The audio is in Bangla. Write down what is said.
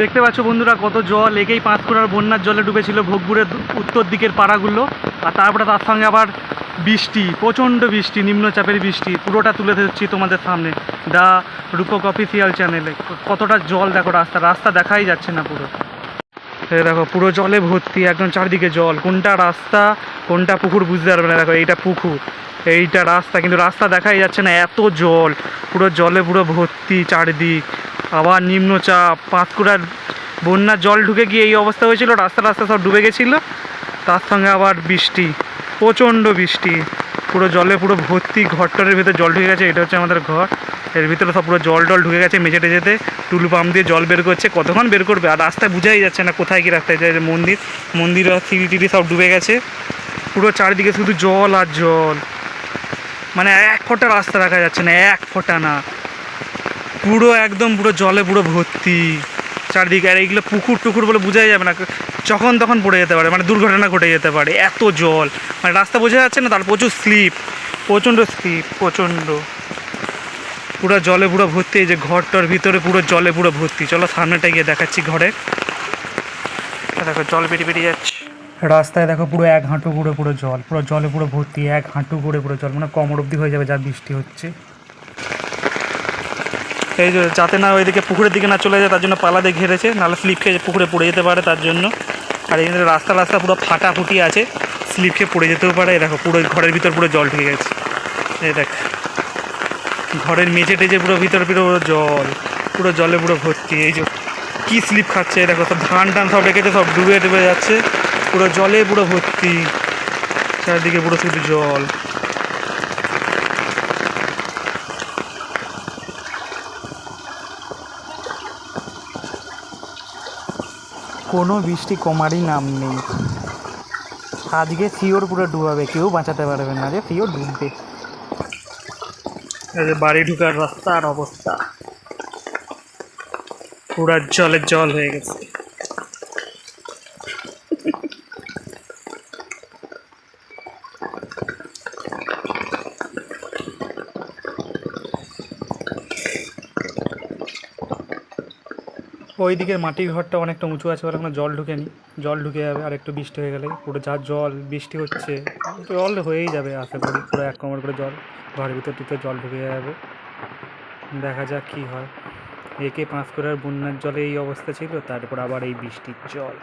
দেখতে পাচ্ছ বন্ধুরা কত জল, একেই পাঁচকুড়ার বন্যার জলে ডুবেছিল ভোগপুরের উত্তর দিকের পাড়াগুলো। আর তারপরে তার সঙ্গে আবার বৃষ্টি, প্রচণ্ড বৃষ্টি, নিম্নচাপের বৃষ্টি, পুরোটা তুলে ধরছি তোমাদের সামনে দা রূপক অফিসিয়াল চ্যানেলে। কতটা জল দেখো, রাস্তা রাস্তা দেখাই যাচ্ছে না পুরো। দেখো, পুরো জলে ভর্তি, একদম চারদিকে জল। কোনটা রাস্তা, কোনটা পুকুর বুঝতে পারবে না। দেখো, এইটা পুকুর, এইটা রাস্তা, কিন্তু রাস্তা দেখাই যাচ্ছে না, এত জল। পুরো জলে পুরো ভর্তি চারিদিক। আবার নিম্নচাপ, পাঁচকুড়ার বন্যার জল ঢুকে গিয়ে এই অবস্থা হয়েছিল, রাস্তা রাস্তা সব ডুবে গেছিল। তার সঙ্গে আবার বৃষ্টি, প্রচণ্ড বৃষ্টি। পুরো জলে পুরো ভর্তি ঘরটরের ভিতরে জল ঢুকে গেছে, এটা হচ্ছে আমাদের ঘর। এর ভিতরে সব পুরো জল টল ঢুকে গেছে মেঝে টেঝেতে টুলু পাম্প দিয়ে জল বের করছে। কতক্ষণ বের করবে? আর রাস্তায় বোঝাই যাচ্ছে না কোথায় কি রাস্তায় যায়। মন্দির মন্দির আর সিঁড়ি টিড়ি সব ডুবে গেছে। পুরো চারিদিকে শুধু জল আর জল। মানে এক ফোঁটা রাস্তা দেখা যাচ্ছে না, এক ফোঁটা না। পুরো একদম পুরো জলে পুরো ভর্তি চারদিকে। আর এইগুলো পুকুর টুকুর বলে বোঝাই যাবে না। যখন তখন পড়ে যেতে পারে মানে দুর্ঘটনা ঘটে যেতে পারে। এত জল। মানে রাস্তা বোঝা যাচ্ছে না, তার প্রচুর স্লিপ, প্রচণ্ড স্লিপ, প্রচণ্ড। পুরো জলে পুরো ভর্তি, এই যে ঘরটার ভিতরে পুরো জলে পুরো ভর্তি। চলো সামনেটা গিয়ে দেখাচ্ছি ঘরে। দেখো, জল বেরিয়ে বেরিয়ে যাচ্ছে। রাস্তায় দেখো পুরো এক হাঁটু পুরো পুরো জল, পুরো জলে পুরো ভর্তি, এক হাঁটু করে পুরো জল। মানে কমর অবধি হয়ে যাবে যা বৃষ্টি হচ্ছে। এই যাতে না ওইদিকে পুকুরের দিকে না চলে যায়, তার জন্য পালা দিয়ে ঘেরেছে। নাহলে স্লিপ খেয়ে পুকুরে পড়ে যেতে পারে তার জন্য। আর এই রাস্তা রাস্তা পুরো ফাটা ফুটি আছে, স্লিপ খেয়ে পড়ে যেতেও পারে। দেখো, পুরো ঘরের ভিতর পুরো জল ঢুকে গেছে। এই দেখ, ঘরের মেঝে টেজে পুরো ভিতরে পুরো জল, পুরো জলে পুরো ভর্তি। এই যে কী স্লিপ খাচ্ছে দেখো, সব ধান টান সব রেখেছে, সব ডুবে ডুবে যাচ্ছে। পুরো জলে পুরো ভর্তি। চারিদিকে পুরো শুধু জল। কোনো বৃষ্টি কমারই নাম নেই। আজকে সিওর পুরো ডুবাবে, কেউ বাঁচাতে পারবে না যে সিওর ডুববে। বাড়ি ঢুকার রাস্তার অবস্থা। পুরা জলের জল হয়ে গেছে। ওই দিকের মাটির ঘরটা অনেকটা উঁচু আছে ওরা কোনো জল ঢুকেনি। জল ঢুকে যাবে, আর একটু বৃষ্টি হয়ে গেলে। পুরো যা জল, বৃষ্টি হচ্ছে জল হয়েই যাবে আশা করি। পুরো এক কমর করে জল, ঘরের ভিতর টিতে জল ঢুকে যাবে। দেখা যাক কী হয়। একে পাঁচ করে আর বন্যার জলে এই অবস্থা ছিল, তারপর আবার এই বৃষ্টির জল।